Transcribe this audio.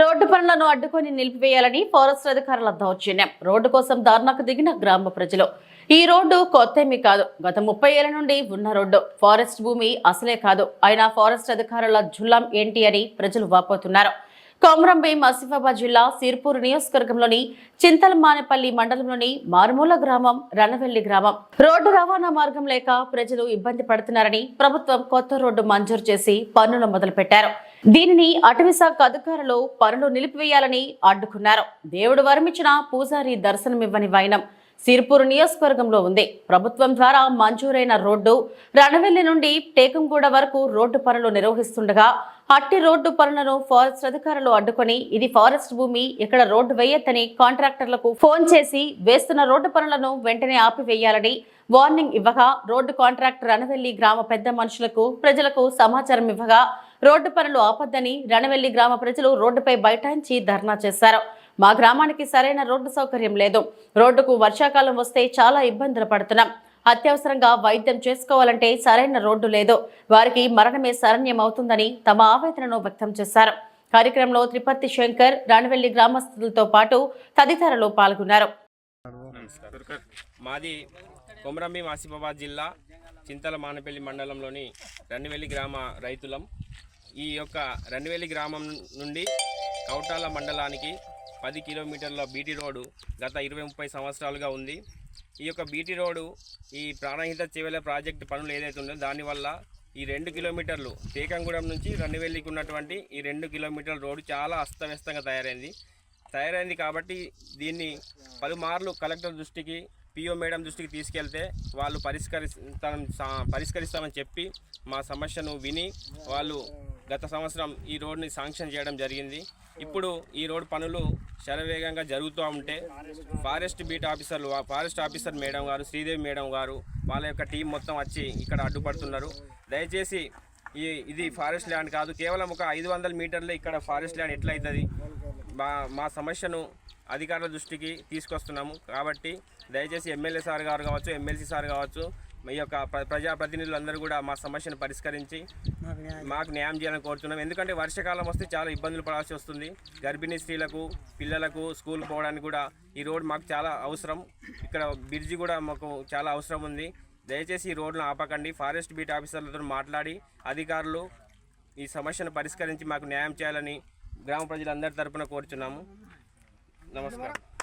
Road పనులను అడ్డుకొని నిలిపివేయాలని forest అధికారుల దౌర్జన్యం. రోడ్డు కోసం ధర్నాకు దిగిన గ్రామ ప్రజలు. ఈ రోడ్డు కొత్తేమీ కాదు. గత ముప్పై ఏళ్ళ నుండి ఉన్న రోడ్డు. ఫారెస్ట్ భూమి అసలే కాదు. అయినా ఫారెస్ట్ అధికారుల జుల్లం ఏంటి అని ప్రజలు వాపోతున్నారు. కొమరంభీం ఆసిఫాబాద్ జిల్లా సిర్పూర్ నియోజకవర్గంలోని చింతలమానేపల్లి మండలంలోని మారుమూల గ్రామం రణవెల్లి గ్రామం. రోడ్డు రవాణా మార్గం లేక ప్రజలు ఇబ్బంది పడుతున్నారని ప్రభుత్వం కొత్త రోడ్డు మంజూరు చేసి పనులు మొదలుపెట్టారు. దీనిని అటవీశాఖ అధికారులు పనులు నిలిపివేయాలని అడ్డుకున్నారు. దేవుడు వరమిచ్చిన పూజారి దర్శనమివ్వని వైనం సిర్పూర్ నియోజకవర్గంలో ఉంది. ప్రభుత్వం ద్వారా మంజూరైన రోడ్డు రణవెల్లి నుండి టేకంగూడ వరకు రోడ్డు పనులు నిర్వహిస్తుండగా అట్టి రోడ్డు పనులను ఫారెస్ట్ అధికారులు అడ్డుకొని ఇది ఫారెస్ట్ భూమి ఇక్కడ రోడ్డు వేయొద్దని కాంట్రాక్టర్లకు ఫోన్ చేసి వేస్తున్న రోడ్డు పనులను వెంటనే ఆపివేయాలని వార్నింగ్ ఇవ్వగా రోడ్డు కాంట్రాక్టర్ రణవెల్లి గ్రామ పెద్ద మనుషులకు ప్రజలకు సమాచారం ఇవ్వగా రోడ్డు పనులు ఆపొద్దని రణవెల్లి గ్రామ ప్రజలు రోడ్డుపై బైఠాయించి ధర్నా చేశారు. మా గ్రామానికి సరైన రోడ్డు సౌకర్యం లేదు. రోడ్డుకు వర్షాకాలం వస్తే చాలా ఇబ్బందులు పడుతున్నాం. అత్యవసరంగా వైద్యం చేసుకోవాలంటే సరైన రోడ్డు లేదు. వారికి మరణమే శరణ్యమవుతుందని తమ ఆవేదనను వ్యక్తం చేశారు. కార్యక్రమంలో త్రిపత్తి శంకర్ రాణవెల్లి గ్రామస్తులతో పాటు తదితరులు పాల్గొన్నారు. మాది కొమరంభీం ఆసిఫాబాద్ జిల్లా చింతల మానపల్లి మండలంలోని రణివెల్లి గ్రామ రైతులం. ఈ యొక్క రణివెల్లి గ్రామం నుండి కౌటాల మండలానికి పది కిలోమీటర్ల బీటీ రోడ్డు గత ఇరవై ముప్పై సంవత్సరాలుగా ఉంది. ఈ యొక్క బీటీ రోడ్డు ఈ ప్రాణహిత చెవెల ప్రాజెక్టు పనులు ఏదైతే ఉందో దానివల్ల ఈ రెండు కిలోమీటర్లు తేకంగూడెం నుంచి రణివెల్లికి ఉన్నటువంటి ఈ రెండు కిలోమీటర్ల రోడ్డు చాలా అస్తవ్యస్తంగా తయారైంది. తయారైంది కాబట్టి దీన్ని పలుమార్లు కలెక్టర్ దృష్టికి పిఓ మేడం దృష్టికి తీసుకెళ్తే వాళ్ళు పరిష్కరిస్తాం పరిష్కరిస్తామని చెప్పి మా సమస్యను విని వాళ్ళు గత సంవత్సరం ఈ రోడ్ని శాంక్షన్ చేయడం జరిగింది. ఇప్పుడు ఈ రోడ్ పనులు శరవేగంగా జరుగుతూ ఉంటే ఫారెస్ట్ బీట్ ఆఫీసర్లు ఫారెస్ట్ ఆఫీసర్ మేడం గారు శ్రీదేవి మేడం గారు వాళ్ళ యొక్క టీం మొత్తం వచ్చి ఇక్కడ అడ్డుపడుతున్నారు. దయచేసి ఈ ఇది ఫారెస్ట్ ల్యాండ్ కాదు కేవలం ఒక ఐదు వందల మీటర్లే ఇక్కడ ఫారెస్ట్ ల్యాండ్ ఎట్లయితుంది? మా మా సమస్యను అధికారుల దృష్టికి తీసుకొస్తున్నాము. కాబట్టి దయచేసి ఎమ్మెల్యే సార్ గారు కావచ్చు ఎమ్మెల్సీ సార్ కావచ్చు మీ యొక్క ప్ర- ప్రజాప్రతినిధులందరూ కూడా మా సమస్యను పరిష్కరించి మాకు న్యాయం. చేయాలని కోరుతున్నాం. ఎందుకంటే వర్షాకాలం వస్తే చాలా ఇబ్బందులు పడాల్సి వస్తుంది. గర్భిణీ స్త్రీలకు పిల్లలకు స్కూల్ పోవడానికి కూడా ఈ రోడ్ మాకు చాలా అవసరం. ఇక్కడ బ్రిడ్జి కూడా మాకు చాలా అవసరం ఉంది. దయచేసి ఈ రోడ్ను ఆపకండి. ఫారెస్ట్ బీట్ ఆఫీసర్లతో మాట్లాడి అధికారులు ఈ సమస్యను పరిష్కరించి మాకు న్యాయం చేయాలని గ్రామ ప్రజలందరి తరపున కోరుచున్నాము. నమస్కారం.